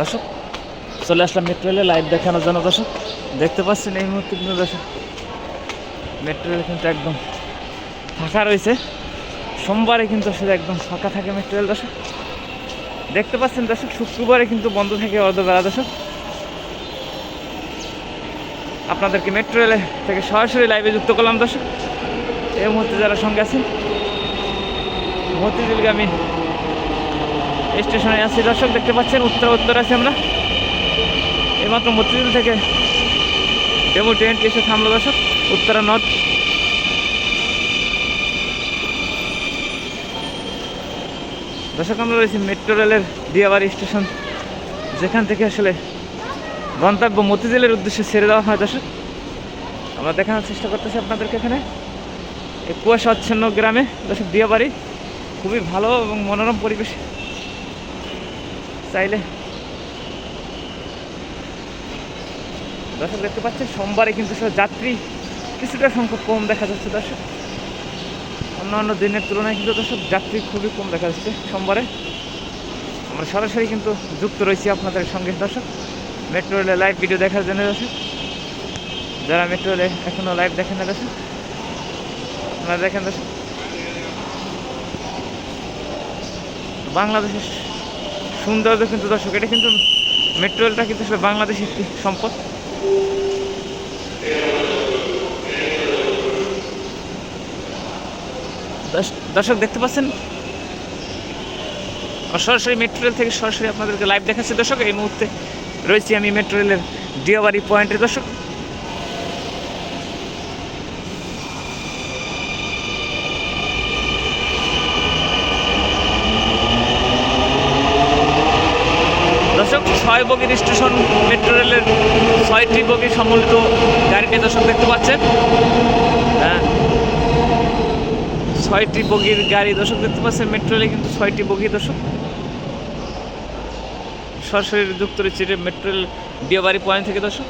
দর্শক, চলে আসলাম মেট্রো রেলে লাইভ দেখানোর জন্য। দর্শক, দেখতে পাচ্ছেন এই মুহূর্তে কিন্তু দর্শক মেট্রো রেল কিন্তু একদম ফাঁকা রয়েছে। সোমবারে কিন্তু আসলে একদম ফাঁকা থাকে মেট্রো দর্শক। দেখতে পাচ্ছেন দর্শক, শুক্রবারে কিন্তু বন্ধ থাকে অর্ধবেলা দর্শক। আপনাদেরকে মেট্রো রেলে থেকে সরাসরি লাইভে যুক্ত করলাম দর্শক। এই মুহূর্তে যারা সঙ্গে আছেন, মতিঝিলগামী স্টেশনে আছি। দর্শক, দেখতে পাচ্ছেন, উত্তর উত্তর আছি আমরা। এইমাত্র মতিঝিল থেকে ডেমো ট্রেনটি এসে থামলো দর্শক, উত্তরা নর্থ। দর্শক, আমরা রয়েছি মেট্রো রেলের দিয়াবাড়ি স্টেশন, যেখান থেকে আসলে গন্তব্য মতিঝিলের উদ্দেশ্যে ছেড়ে দেওয়া হয় দর্শক। আমরা দেখানোর চেষ্টা করতেছি আপনাদেরকে এখানে। এই কুয়াশাচ্ছন্ন গ্রামে, দর্শক, দিয়াবাড়ি খুবই ভালো এবং মনোরম পরিবেশ। চাইলে। দর্শক, দেখতে পাচ্ছেন, সোমবারে কিন্তু সব যাত্রী কিছুটা সংখ্যক কম দেখা যাচ্ছে, দর্শক। অন্যান্য দিনের তুলনায় কিন্তু, দর্শক, যাত্রী খুবই কম দেখা যাচ্ছে সোমবারে। আমরা সরাসরি কিন্তু যুক্ত রয়েছি আপনাদের সঙ্গে, দর্শক। মেট্রো রেলে লাইভ ভিডিও দেখার জন্য, দর্শক। যারা মেট্রো রেলে এখনও লাইভ দেখেন না, দর্শক, আপনারা দেখেন, দর্শক। বাংলাদেশের সৌন্দর্য কিন্তু দর্শক, এটা কিন্তু মেট্রো রেলটা কিন্তু আসলে বাংলাদেশের একটি সম্পদ। দর্শ- দর্শক দেখতে পাচ্ছেন? সরাসরি মেট্রো রেল থেকে সরাসরি আপনাদেরকে লাইভ দেখাচ্ছি। দর্শক, এই মুহূর্তে রয়েছি আমি মেট্রো রেলের ডিয়াবাড়ি পয়েন্টে দর্শক দর্শক ছয় বগির স্টেশন মেট্রো রেলের ছয়টি বগি সম্বলিত গাড়িটি দর্শক দেখতে পাচ্ছেন। হ্যাঁ। ছয়টি বগির গাড়ি দর্শক দেখতে পাচ্ছেন, মেট্রো রেলে কিন্তু ছয়টি বগি দর্শক। সরাসরি যুক্ত রয়েছে মেট্রো রেল বিয়েবাড়ি পয়েন্ট থেকে দর্শক।